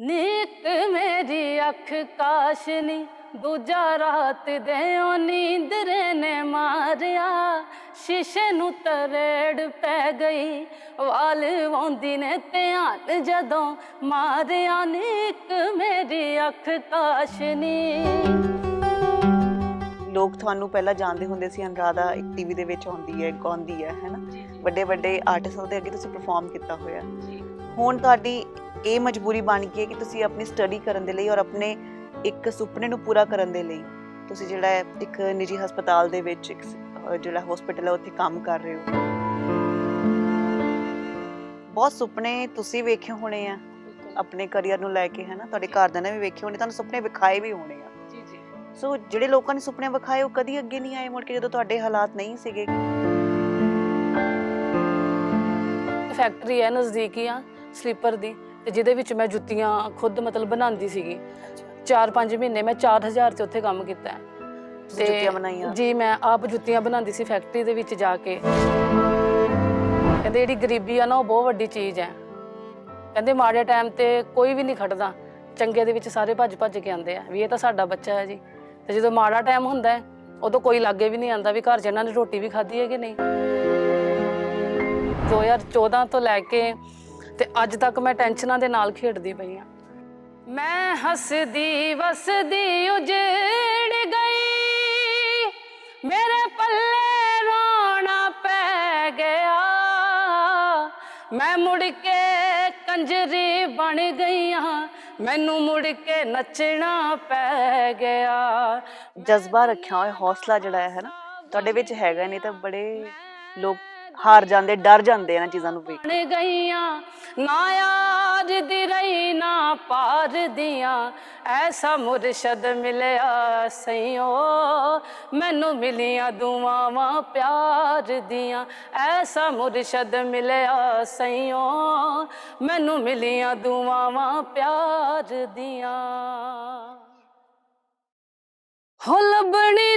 ਨੀਕ ਮੇਰੀ ਅੱਖ ਕਾਸ਼ਨੀ ਦੂਜਾ ਰਾਤ ਦੇ ਉਹ ਨੀਂਦਰੇ ਨੇ ਮਾਰਿਆ। ਸ਼ੀਸ਼ੇ ਨੂੰ ਤਰੇੜ ਪੈ ਗਈ ਵਾਲ ਵਾਉਂਦੀ ਨੇ ਧਿਆਨ ਜਦੋਂ ਮਾਰਿਆ। ਨੀਕ ਮੇਰੀ ਅੱਖ ਕਾਸ਼ਨੀ। ਲੋਕ ਤੁਹਾਨੂੰ ਪਹਿਲਾਂ ਜਾਣਦੇ ਹੁੰਦੇ ਸੀ ਅਨਰਾਧਾ ਇੱਕ ਟੀਵੀ ਦੇ ਵਿੱਚ ਆਉਂਦੀ ਹੈ ਗਾਉਂਦੀ ਹੈ ਹੈਨਾ ਵੱਡੇ ਵੱਡੇ ਆਰਟਿਸਟਾਂ ਦੇ ਅੱਗੇ ਤੁਸੀਂ ਪਰਫਾਰਮ ਕੀਤਾ ਹੋਇਆ। ਹੁਣ ਤੁਹਾਡੀ ਇਹ ਮਜਬੂਰੀ ਬਣ ਗਈ ਹੈ ਕਿ ਤੁਸੀਂ ਆਪਣੀ ਸਟੱਡੀ ਕਰਨ ਦੇ ਲਈ ਔਰ ਆਪਣੇ ਇੱਕ ਸੁਪਨੇ ਨੂੰ ਪੂਰਾ ਕਰਨ ਦੇ ਲਈ ਤੁਸੀਂ ਜਿਹੜਾ ਹੈ ਇੱਕ ਨਿੱਜੀ ਹਸਪਤਾਲ ਦੇ ਵਿੱਚ ਇੱਕ ਅਹ ਜਿਹੜਾ ਹਸਪੀਟਲ ਹੈ ਉੱਥੇ ਕੰਮ ਕਰ ਰਹੇ ਹੋ। ਬਹੁਤ ਸੁਪਨੇ ਤੁਸੀਂ ਵੇਖੇ ਹੋਣੇ ਆ। ਆਪਣੇ ਕਰੀਅਰ ਨੂੰ ਲੈ ਕੇ ਹੈਨਾ? ਤੁਹਾਡੇ ਘਰਦਿਆਂ ਨੇ ਵੀ ਵੇਖੇ ਹੋਣੇ ਤੁਹਾਨੂੰ ਸੁਪਨੇ ਵਿਖਾਏ ਵੀ ਹੋਣੇ ਆ। ਜੀ ਜੀ। ਸੋ ਜਿਹੜੇ ਲੋਕਾਂ ਨੇ ਸੁਪਨੇ ਵਿਖਾਏ ਉਹ ਕਦੀ ਅੱਗੇ ਨਹੀਂ ਆਏ ਮੁੜ ਕੇ ਜਦੋਂ ਤੁਹਾਡੇ ਹਾਲਾਤ ਨਹੀਂ ਸੀਗੇ। ਫੈਕਟਰੀ ਹੈ ਨਜ਼ਦੀਕ ਹੀ ਆ। ਸਲੀਪਰ ਦੀ ਤੇ ਜਿਹਦੇ ਵਿੱਚ ਮੈਂ ਜੁੱਤੀਆਂ ਖੁਦ ਮਤਲਬ ਬਣਾਉਂਦੀ ਸੀਗੀ। 4-5 ਮਹੀਨੇ ਮੈਂ 4000 ਤੇ ਉੱਥੇ ਕੰਮ ਕੀਤਾ। ਹੈ। ਤੁਸੀਂ ਜੁੱਤੀਆਂ ਬਣਾਈਆਂ। ਜੀ ਮੈਂ ਆਪ ਜੁੱਤੀਆਂ ਬਣਾਉਂਦੀ ਸੀ ਫੈਕਟਰੀ ਦੇ ਵਿੱਚ ਜਾ ਕੇ। ਕਹਿੰਦੇ ਜਿਹੜੀ ਗਰੀਬੀ ਆ ਨਾ ਉਹ ਬਹੁਤ ਵੱਡੀ ਚੀਜ਼ ਹੈ। ਕਹਿੰਦੇ ਮਾੜੇ ਟਾਈਮ ਤੇ ਕੋਈ ਵੀ ਨਹੀਂ ਖੜਦਾ ਚੰਗੇ ਦੇ ਵਿੱਚ ਸਾਰੇ ਭੱਜ ਭੱਜ ਕੇ ਆਉਂਦੇ ਆ। ਵੀ ਇਹ ਤਾਂ ਸਾਡਾ ਬੱਚਾ ਹੈ ਜੀ। ਤੇ ਜਦੋਂ ਮਾੜਾ ਟਾਈਮ ਹੁੰਦਾ ਹੈ ਉਦੋਂ ਕੋਈ ਲਾਗੇ ਵੀ ਨਹੀਂ ਆਂਦਾ ਵੀ ਘਰ 'ਚ ਇਹਨਾਂ ਨੇ ਰੋਟੀ ਵੀ ਖਾਧੀ ਹੈ ਕਿ ਨਹੀਂ। 2014 ਤੋਂ ਲੈ ਕੇ ਤੇ ਅੱਜ ਤੱਕ ਮੈਂ ਟੈਨਸ਼ਨਾਂ ਦੇ ਨਾਲ ਖੇਡਦੀ ਪਈ ਆ। ਮੈਂ ਹੱਸਦੀ ਵਸਦੀ ਉਜੜ ਗਈ। ਮੇਰੇ ਪੱਲੇ ਰੋਣਾ ਪੈ ਗਿਆ। ਮੈਂ ਮੁੜ ਕੇ ਕੰਜਰੀ ਬਣ ਗਈਆਂ ਮੈਨੂੰ ਮੁੜ ਕੇ ਨੱਚਣਾ ਪੈ ਗਿਆ। ਜਜ਼ਬਾ ਰੱਖਿਆ ਹੋਇਆ, ਹੌਸਲਾ ਜਿਹੜਾ ਹੈ ਨਾ, ਤੁਹਾਡੇ ਵਿੱਚ ਹੈਗਾ ਨਹੀਂ ਤਾਂ ਬੜੇ ਲੋਕ ਹਾਰ ਜਾਂਦੇ, ਡਰ ਜਾਂਦੇ ਆ ਚੀਜ਼ਾਂ ਨੂੰ ਵੇਖ ਬਣ ਗਈਆਂ, ਨਾ ਯਾਰ ਦੀ ਰਹੀ ਨਾ ਪਾਰ ਦੀਆਂ। ਐਸਾ ਮੁਰਸ਼ਦ ਮਿਲਿਆ ਸਈਓ, ਮੈਨੂੰ ਮਿਲੀਆਂ ਦੁਆਵਾਂ ਪਿਆਰ ਦੀਆਂ। ਐਸਾ ਮੁਰਸ਼ਦ ਮਿਲਿਆ ਸਈਓ, ਮੈਨੂੰ ਮਿਲੀਆਂ ਦੁਆਵਾਂ ਪਿਆਰ ਦੀਆਂ। ਹੋ ਲੱਭਣੀ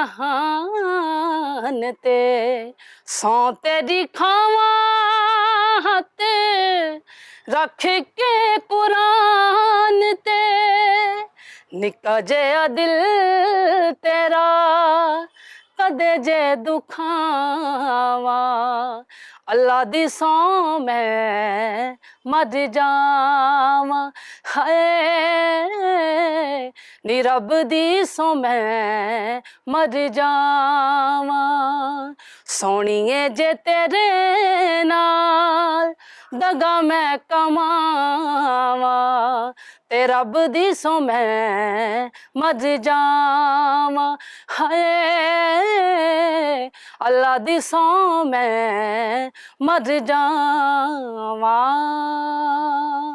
ਜਹਾਨ ਤੇ ਸੌ ਤੇਰੀ ਖਾਵਾਂ ਹੱਥ ਰੱਖ ਕੇ ਕੁਰਾਨ ਤੇ ਨਿੱਕਾ ਜਿਹਾ ਦਿਲ ਤੇਰਾ ਕਦੇ ਜੇ ਦੁਖਾਵਾਂ ਅੱਲਾ ਦੀ ਸੌ ਮੈਂ ਮਰ ਜਾਵਾਂ ਹਾਏ ਨੀ ਰੱਬ ਦੀ ਸੌ ਮੈਂ ਮਰ ਜਾਵਾਂ। ਸੋਣੀਏ ਜੇ ਤੇਰੇ ਨਾਲ ਦਗਾ ਮੈਂ ਕਮਾਵਾਂ। ਤੇ ਰੱਬ ਦੀ ਸੋ ਮੈਂ ਮਰ ਜਾਵਾਂ। ਹਾਏ, ਅੱਲਾ ਦੀ ਸੋ ਮੈਂ ਮਰ ਜਾਵਾਂ।